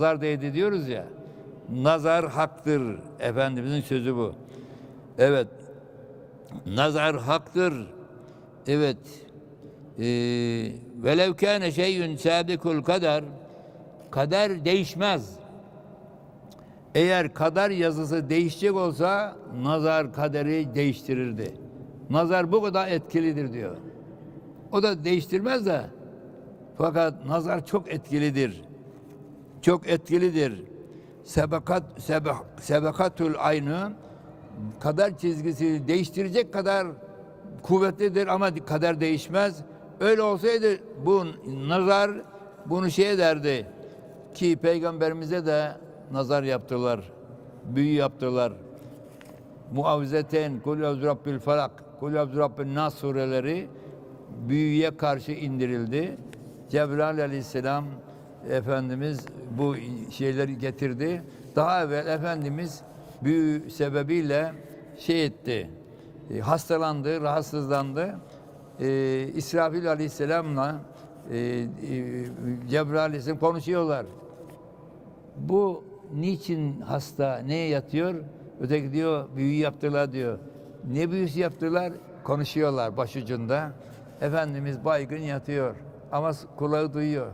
Nazar değdi diyoruz ya. Nazar haktır. Efendimizin sözü bu. Evet. Nazar haktır. Evet. Ee, velev kâne şeyün sabikul kader kader değişmez. Eğer kader yazısı değişecek olsa nazar kaderi değiştirirdi. Nazar bu kadar etkilidir diyor. O da değiştirmez de fakat nazar çok etkilidir. Çok etkilidir. Sebekat sebe, sebekatul aynı kader çizgisi değiştirecek kadar kuvvetlidir ama kader değişmez. Öyle olsaydı bu nazar bunu şey ederdi ki peygamberimize de nazar yaptılar. Büyü yaptılar. Muavvizeten, Kul Rabbil Felak, Kul Eûzü Rabbin Nas sureleri büyüye karşı indirildi. Cebrail aleyhisselam Efendimiz bu şeyleri getirdi. Daha evvel Efendimiz büyü sebebiyle şey etti, e, hastalandı, rahatsızlandı. E, İsrafil aleyhisselamla e, e, Cebrail aleyhisselam konuşuyorlar. Bu niçin hasta, neye yatıyor? Öteki diyor büyü yaptılar diyor. Ne büyüsü yaptılar? Konuşuyorlar başucunda. Efendimiz baygın yatıyor ama kulağı duyuyor.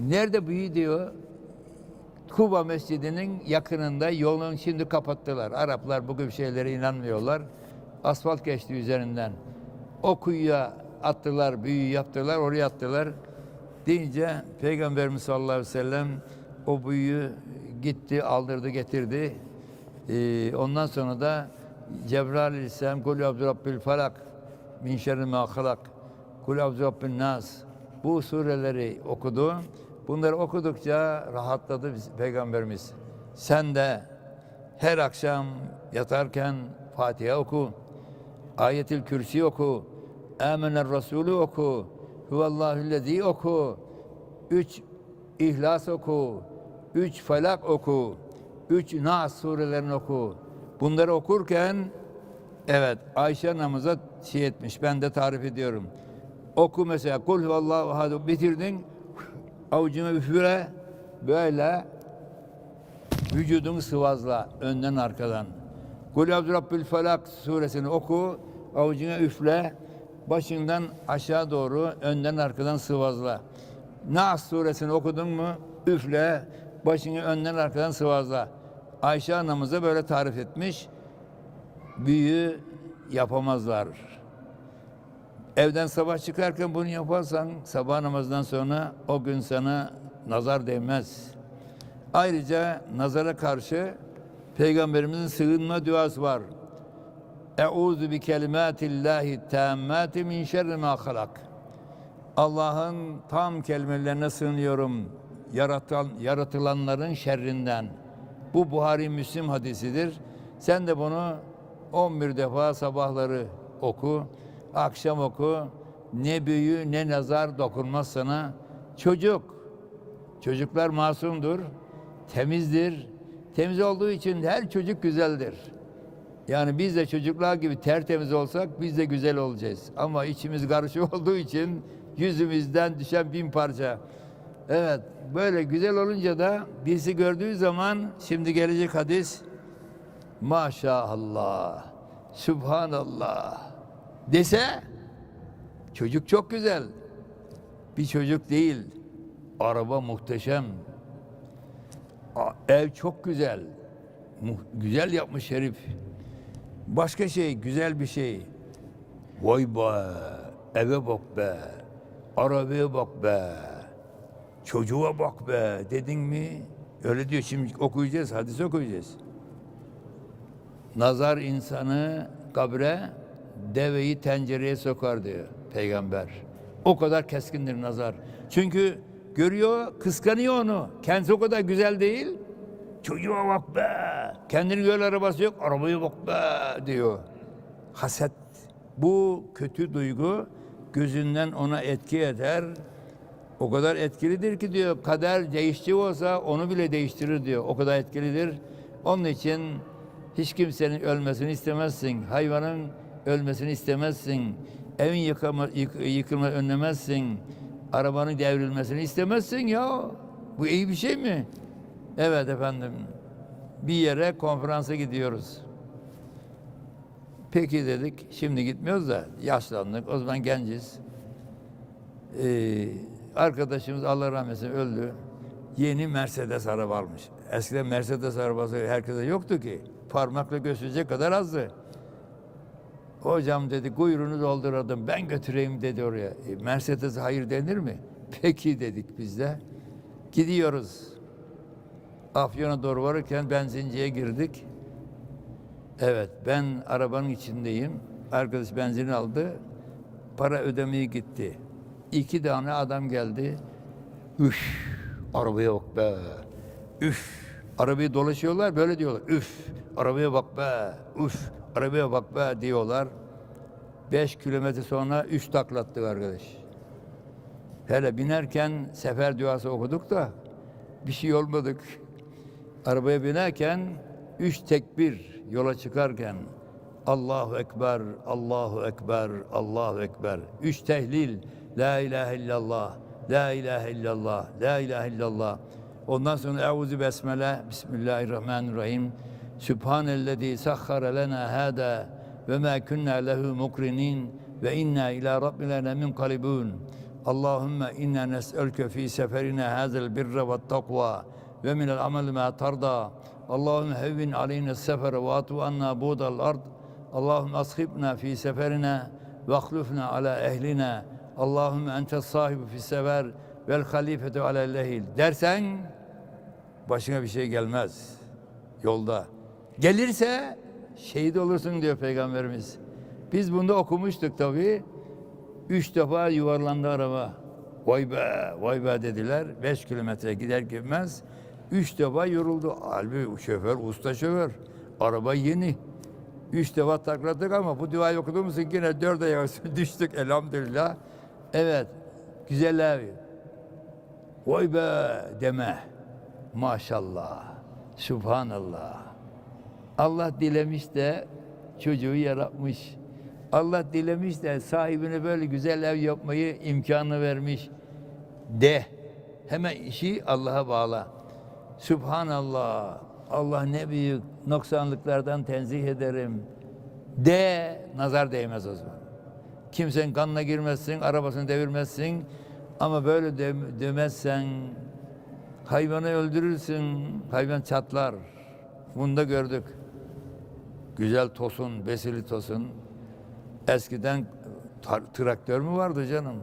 Nerede büyü diyor? Kuba Mescidi'nin yakınında yolun şimdi kapattılar. Araplar bugün şeylere inanmıyorlar. Asfalt geçti üzerinden. O kuyuya attılar, büyü yaptılar, oraya attılar. Deyince Peygamberimiz sallallahu aleyhi ve sellem o büyüyü gitti, aldırdı, getirdi. Ee, ondan sonra da Cebrail aleyhisselam Kul Abdurrabbil Falak min şerri ma halak Kul Abdurrabbin Nas bu sureleri okudu. Bunları okudukça rahatladı Peygamberimiz. Sen de her akşam yatarken Fatiha oku. Ayetül Kürsi oku. Amener Resulü oku. Huvallahüllezî oku. Üç İhlas oku. Üç Felak oku. Üç Nas surelerini oku. Bunları okurken evet Ayşe anamıza şey etmiş. Ben de tarif ediyorum. Oku mesela kul huvallahu ahad bitirdin avucunu üfüre böyle vücudunu sıvazla önden arkadan. Kul Abdurrabbil Felak suresini oku avucuna üfle başından aşağı doğru önden arkadan sıvazla. Nas suresini okudun mu üfle başını önden arkadan sıvazla. Ayşe anamıza böyle tarif etmiş. Büyü yapamazlar. Evden sabah çıkarken bunu yaparsan sabah namazından sonra o gün sana nazar değmez. Ayrıca nazara karşı Peygamberimizin sığınma duası var. Euzu bi kelimatillahi tammati min şerri ma halak. Allah'ın tam kelimelerine sığınıyorum. Yaratan, yaratılanların şerrinden. Bu Buhari Müslim hadisidir. Sen de bunu 11 defa sabahları oku, akşam oku. Ne büyü ne nazar dokunmaz sana. Çocuk, çocuklar masumdur, temizdir. Temiz olduğu için her çocuk güzeldir. Yani biz de çocuklar gibi tertemiz olsak biz de güzel olacağız. Ama içimiz karışık olduğu için yüzümüzden düşen bin parça. Evet, böyle güzel olunca da birisi gördüğü zaman şimdi gelecek hadis maşallah, subhanallah dese çocuk çok güzel. Bir çocuk değil, araba muhteşem, ev çok güzel, güzel yapmış herif. Başka şey, güzel bir şey. Vay be, eve bak be, arabaya bak be, çocuğa bak be dedin mi? Öyle diyor şimdi okuyacağız, hadis okuyacağız. Nazar insanı kabre, deveyi tencereye sokar diyor peygamber. O kadar keskindir nazar. Çünkü görüyor, kıskanıyor onu. Kendisi o kadar güzel değil. Çocuğa bak be. Kendinin göl arabası yok, arabaya bak be diyor. Haset. Bu kötü duygu gözünden ona etki eder. O kadar etkilidir ki diyor kader değişti olsa onu bile değiştirir diyor. O kadar etkilidir. Onun için hiç kimsenin ölmesini istemezsin. Hayvanın ölmesini istemezsin. Evin yıkama, yık, yıkılma önlemezsin. Arabanın devrilmesini istemezsin ya. Bu iyi bir şey mi? Evet efendim. Bir yere konferansa gidiyoruz. Peki dedik. Şimdi gitmiyoruz da yaşlandık. O zaman genciz. Ee, arkadaşımız Allah rahmet eylesin öldü. Yeni Mercedes araba almış. Eskiden Mercedes arabası herkese yoktu ki. Parmakla gösterecek kadar azdı. Hocam dedi kuyruğunu dolduralım ben götüreyim dedi oraya. E, Mercedes hayır denir mi? Peki dedik biz de. Gidiyoruz. Afyon'a doğru varırken benzinciye girdik. Evet ben arabanın içindeyim. Arkadaş benzin aldı. Para ödemeye gitti. İki tane adam geldi. Üf arabaya bak be. Üf arabayı dolaşıyorlar böyle diyorlar. Üf arabaya bak be. Üf arabaya bak be diyorlar. Beş kilometre sonra üç taklattık arkadaş. Hele binerken sefer duası okuduk da bir şey olmadık. Arabaya binerken üç tekbir yola çıkarken Allahu Ekber, Allahu Ekber, Allahu Ekber. Üç tehlil. La ilahe illallah, La ilahe illallah, La ilahe illallah. Ondan sonra Euzu Besmele, Bismillahirrahmanirrahim. Sübhanellezî sahhara lena hâdâ ve mâ kunnâ lehu mukrinin ve inna ila rabbina lemunqalibun. Allahümme inna nes'elke fi seferina hazel birre ve takva ve minel amel ma tarda. Allahümme hevvin aleyna sefere ve atu anna budal ard. Allahümme ashibna fi seferina ve ahlufna ala ehlina. Allahümme ente sahibi fi sefer vel halifetu ala lehil. Dersen başına bir şey gelmez yolda. Gelirse şehit olursun diyor Peygamberimiz. Biz bunu okumuştuk tabii. Üç defa yuvarlandı araba. Vay be, vay be dediler. Beş kilometre gider gitmez. Üç defa yoruldu. Halbuki şoför, usta şoför. Araba yeni. Üç defa takladık ama bu duayı okuduğumuz için yine dört üstüne düştük elhamdülillah. Evet, güzel abi. Vay be deme. Maşallah. Subhanallah. Allah dilemiş de çocuğu yaratmış. Allah dilemiş de sahibine böyle güzel ev yapmayı imkanı vermiş. De. Hemen işi Allah'a bağla. Subhanallah. Allah ne büyük noksanlıklardan tenzih ederim. De. Nazar değmez o zaman. Kimsenin kanına girmezsin, arabasını devirmezsin. Ama böyle de, demezsen hayvanı öldürürsün. Hayvan çatlar. Bunu da gördük. Güzel tosun, besili tosun. Eskiden traktör mü vardı canım?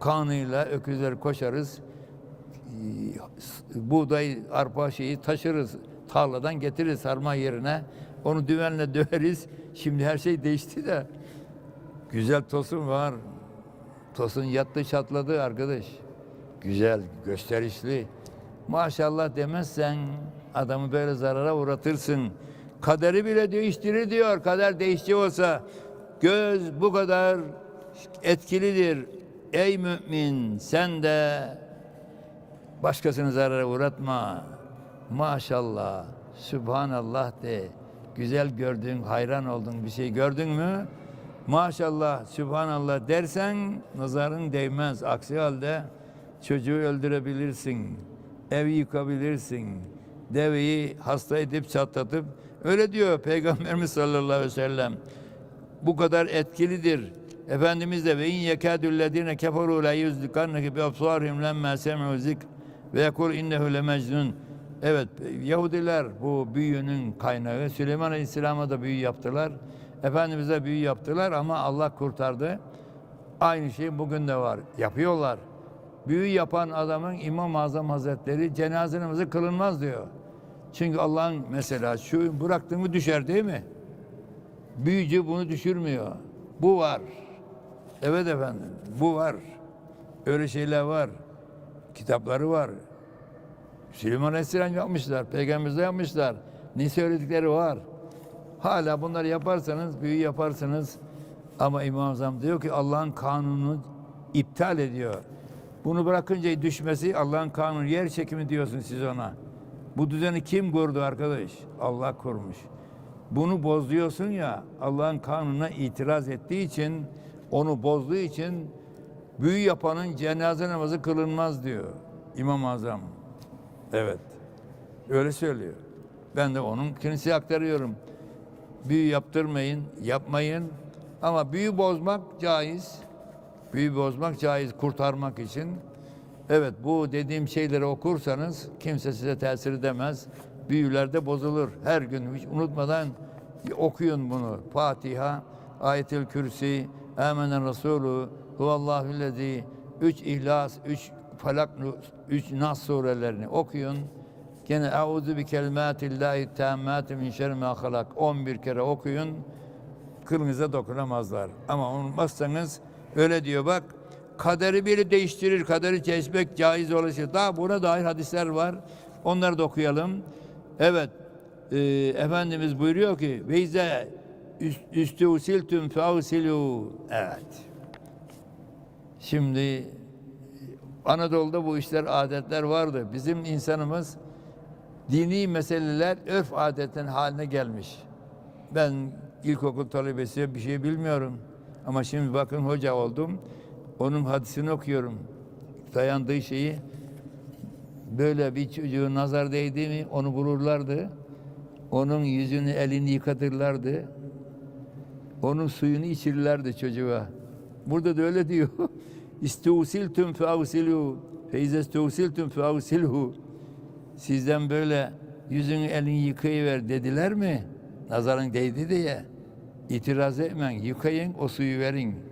Kanıyla öküzler koşarız. Buğday, arpa şeyi taşırız. Tarladan getiririz sarma yerine. Onu düvenle döveriz. Şimdi her şey değişti de. Güzel tosun var. Tosun yattı çatladı arkadaş. Güzel, gösterişli. Maşallah demezsen adamı böyle zarara uğratırsın. Kaderi bile değiştirir diyor. Kader değişecek olsa göz bu kadar etkilidir. Ey mümin sen de başkasını zarara uğratma. Maşallah, Sübhanallah de. Güzel gördün, hayran oldun bir şey gördün mü? Maşallah, Sübhanallah dersen nazarın değmez. Aksi halde çocuğu öldürebilirsin, evi yıkabilirsin, deveyi hasta edip çatlatıp öyle diyor Peygamberimiz sallallahu aleyhi ve sellem. Bu kadar etkilidir. Efendimiz de ve in yekadüllezine keferu la yuzlikanneke bi absarihim lemma semi'u zikr ve yekul innehu lemecnun. Evet Yahudiler bu büyünün kaynağı. Süleyman Aleyhisselam'a da büyü yaptılar. Efendimiz'e büyü yaptılar ama Allah kurtardı. Aynı şey bugün de var. Yapıyorlar. Büyü yapan adamın İmam-ı Azam Hazretleri cenaze namazı kılınmaz diyor. Çünkü Allah'ın mesela şu bıraktığımı düşer değil mi? Büyücü bunu düşürmüyor. Bu var. Evet efendim. Bu var. Öyle şeyler var. Kitapları var. Süleyman Aleyhisselam yapmışlar. Peygamberimiz de yapmışlar. Ne söyledikleri var. Hala bunları yaparsanız, büyü yaparsınız. Ama İmam Azam diyor ki Allah'ın kanununu iptal ediyor. Bunu bırakınca düşmesi Allah'ın kanunu yer çekimi diyorsun siz ona. Bu düzeni kim kurdu arkadaş? Allah kurmuş. Bunu bozuyorsun ya Allah'ın kanununa itiraz ettiği için onu bozduğu için büyü yapanın cenaze namazı kılınmaz diyor İmam Azam. Evet. Öyle söylüyor. Ben de onun kiliseye aktarıyorum. Büyü yaptırmayın, yapmayın. Ama büyü bozmak caiz. Büyü bozmak caiz kurtarmak için. Evet bu dediğim şeyleri okursanız kimse size tesir edemez. Büyüler de bozulur. Her gün hiç unutmadan okuyun bunu. Fatiha, Ayetül Kürsi, Âmenen Resulü, Huvallahüllezî, üç İhlas, üç Falak, üç Nas surelerini okuyun. Gene Euzu bi kelimatillahi tammati min şerri ma halak 11 kere okuyun. Kılınıza dokunamazlar. Ama unutmazsanız öyle diyor bak kaderi biri değiştirir, kaderi kesmek caiz olacak. Daha buna dair hadisler var. Onları da okuyalım. Evet. e, Efendimiz buyuruyor ki ve ize üstü usiltüm fausilu. Evet. Şimdi Anadolu'da bu işler, adetler vardı. Bizim insanımız dini meseleler örf adetin haline gelmiş. Ben ilkokul talebesi bir şey bilmiyorum. Ama şimdi bakın hoca oldum. Onun hadisini okuyorum. Dayandığı şeyi böyle bir çocuğun nazar değdi mi onu vururlardı. Onun yüzünü elini yıkatırlardı. Onun suyunu içirirlerdi çocuğa. Burada da öyle diyor. İsteusiltum feavsilu fe izesteusiltum feavsilhu Sizden böyle yüzünü elini yıkayıver dediler mi? Nazarın değdi diye. İtiraz etmeyin. Yıkayın o suyu verin.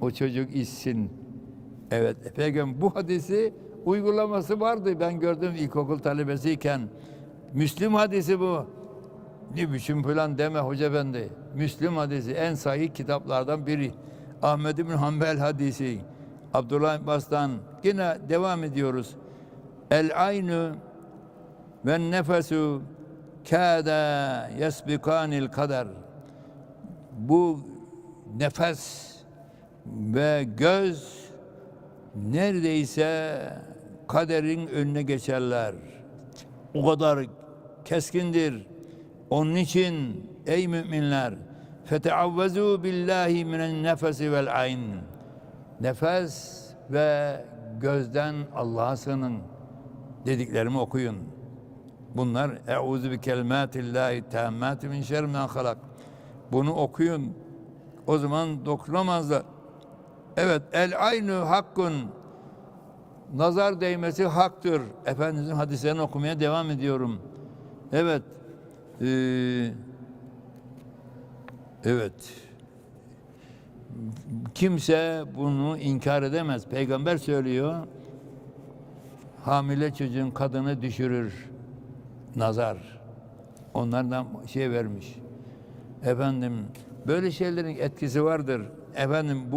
O çocuk içsin. Evet. Peygamber bu hadisi uygulaması vardı. Ben gördüm ilkokul talebesiyken. Müslüm hadisi bu. Ne biçim falan deme hoca bende. Müslüm hadisi en sahih kitaplardan biri. Ahmed bin Hanbel hadisi. Abdullah Abbas'tan. Yine devam ediyoruz. El aynı ve nefesu kâde yesbikanil kader. Bu nefes ve göz neredeyse kaderin önüne geçerler. O kadar keskindir. Onun için ey müminler feteavvezu billahi minen nefesi vel ayn. Nefes ve gözden Allah'a sığının dediklerimi okuyun. Bunlar Euzu bi kelimatillahi tammati min şerri halak. Bunu okuyun. O zaman dokunamazlar. Evet, el aynı hakkun. Nazar değmesi haktır. Efendimizin hadislerini okumaya devam ediyorum. Evet. Ee, evet. Kimse bunu inkar edemez. Peygamber söylüyor. Hamile çocuğun kadını düşürür nazar. Onlardan şey vermiş. Efendim böyle şeylerin etkisi vardır. Efendim bu